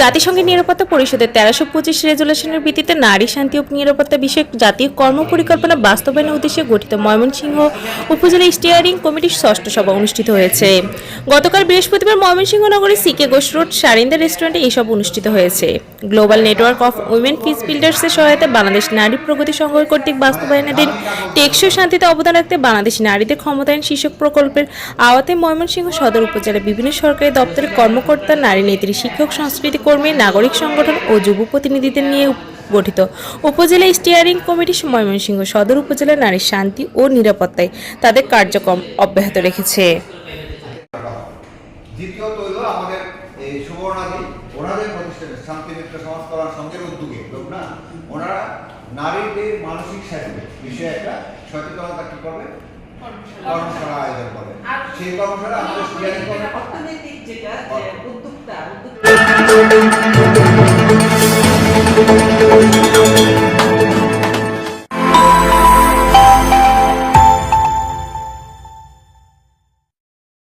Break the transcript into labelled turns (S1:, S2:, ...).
S1: জাতিসংঘের নিরাপত্তা পরিষদের তেরোশো পঁচিশ রেজুলেশনের ভিত্তিতে নারী শান্তি ও নিরাপত্তা বিষয়ক জাতীয় কর্মপরিকল্পনা বাস্তবায়নের উদ্দেশ্যে গঠিত ময়মনসিংহ উপজেলা স্টিয়ারিং কমিটির ষষ্ঠ সভা অনুষ্ঠিত হয়েছে। গতকাল বৃহস্পতিবার ময়মনসিংহ নগরের সিকে ঘোষ রোড সারিন্দা রেস্টুরেন্টে এসব অনুষ্ঠিত হয়েছে। Global network of women peace বিল্ডার্সের সহায়তায় বাংলাদেশ নারী প্রগতি সংঘ কর্তৃক বাস্তবায়নাধীন টেকসই শান্তিতে অবদান রাখতে বাংলাদেশ নারীদের ক্ষমতায়ন শীর্ষক প্রকল্পের আওয়াতে ময়মনসিংহ সদর উপজেলার বিভিন্ন সরকারি দপ্তরের কর্মকর্তা নারী নেত্রী শিক্ষক সংস্কৃতি কর্মী নাগরিক সংগঠন ও যুব প্রতিনিধিদের নিয়ে গঠিত। উপজেলা স্টিয়ারিং কমিটি ময়মনসিংহ সদর উপজেলার নারীর শান্তি ও নিরাপত্তায় তাদের কার্যক্রম অব্যাহত রেখেছে।
S2: দ্বিতীয়ত হইল আমাদের এই সুবর্ণাদি ওনাদের প্রতিষ্ঠানে শান্তি সমাজ কল্যাণ সংঘের উদ্যোগে লোক না ওনারা নারীদের মানসিক স্বাস্থ্য বিষয়ে একটা সচেতনতা কি করবে? কর্মশালা আয়োজন করবে। সেই কর্মশালা আমাদের